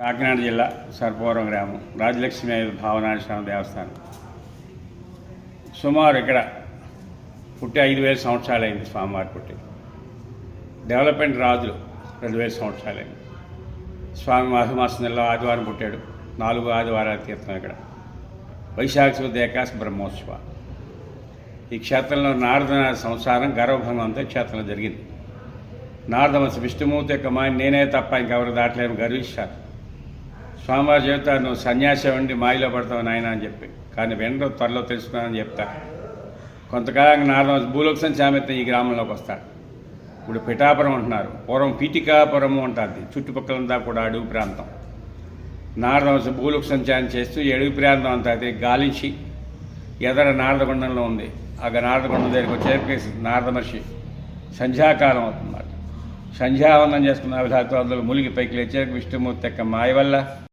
కాకినాడ జిల్లా సర్పవరం గ్రామం రాజలక్ష్మి ఐదు భావనాశ్రమ దేవస్థానం. సుమారు ఇక్కడ పుట్టి ఐదు వేల సంవత్సరాలైంది స్వామివారి పుట్టి. డెవలప్మెంట్ రాజులు రెండు వేల సంవత్సరాలైంది. స్వామి మాసమాస నెలలో ఆదివారం పుట్టాడు. నాలుగు ఆదివారాలు తీర్థం ఇక్కడ. వైశాఖ శుద్ధ ఏకాశ బ్రహ్మోత్సవ. ఈ క్షేత్రంలో నారదనాథ సంసారం గర్వభంగం అంతా క్షేత్రంలో జరిగింది. నారదమస్ విష్ణుమూర్తి యొక్క మాయ నేనే తప్ప ఇంకెవరు దాటలేము గర్విస్తారు. స్వామివారు చెబుతారు నువ్వు సన్యాసి ఉండి మాయలో పడతావు నాయన అని చెప్పి. కానీ వెంటనే త్వరలో తెలుసుకున్నానని చెప్తారు కొంతకాలంగా నారదమస్ భూలోక సంచామిత ఈ గ్రామంలోకి వస్తాడు. ఇప్పుడు పిఠాపురం అంటున్నారు. పూర్వం పీఠికాపురము ఉంటుంది చుట్టుపక్కలంతా కూడా అడవి ప్రాంతం. నారదవంశ భూలోక సంచారం చేస్తూ ఎడుగు అడవి ప్రాంతం అంతా అయితే గాలించి ఎదర నారదగుండంలో ఉంది. ఆ నారదగుండం దగ్గరికి వచ్చేసరికి నారద మహర్షి సంధ్యాకాలం అవుతున్నారు. సంధ్యావందనం చేసుకున్న అభిలాతో అందులో ములిగి పైకి లేచేసరికి విష్ణుమూర్తి యొక్క మాయ వల్ల